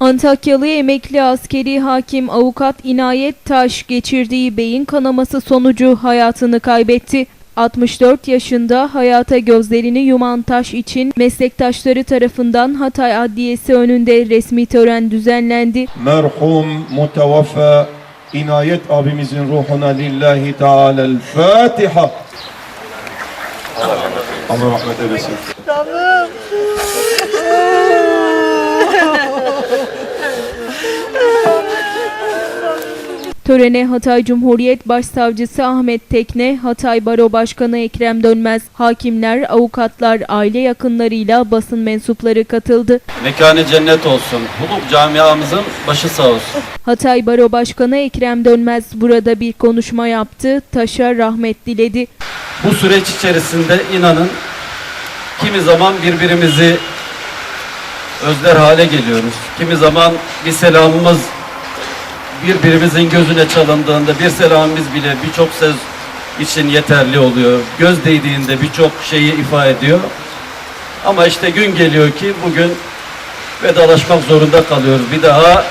Antakyalı emekli askeri hakim avukat İnayet Taş geçirdiği beyin kanaması sonucu hayatını kaybetti. 64 yaşında hayata gözlerini yuman Taş için meslektaşları tarafından Hatay Adliyesi önünde resmi tören düzenlendi. Merhum mutevaffa İnayet abimizin ruhuna lillahi teala'l Fatiha. Allah rahmet eylesin. Törene Hatay Cumhuriyet Başsavcısı Ahmet Tekne, Hatay Baro Başkanı Ekrem Dönmez, hakimler, avukatlar, aile yakınlarıyla basın mensupları katıldı. Mekanı cennet olsun. Huluk camiamızın başı sağ olsun. Hatay Baro Başkanı Ekrem Dönmez burada bir konuşma yaptı, Taş'a rahmet diledi. Bu süreç içerisinde inanın kimi zaman birbirimizi özler hale geliyoruz. Kimi zaman bir selamımız birbirimizin gözüne çalındığında bir selamımız bile birçok söz için yeterli oluyor. Göz değdiğinde birçok şeyi ifade ediyor. Ama işte gün geliyor ki bugün vedalaşmak zorunda kalıyoruz. Bir daha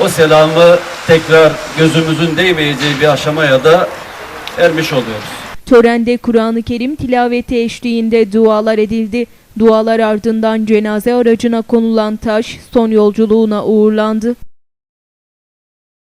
o selamı tekrar gözümüzün değmeyeceği bir aşamaya da ermiş oluyoruz. Törende Kur'an-ı Kerim tilaveti eşliğinde dualar edildi. Dualar ardından cenaze aracına konulan taş son yolculuğuna uğurlandı.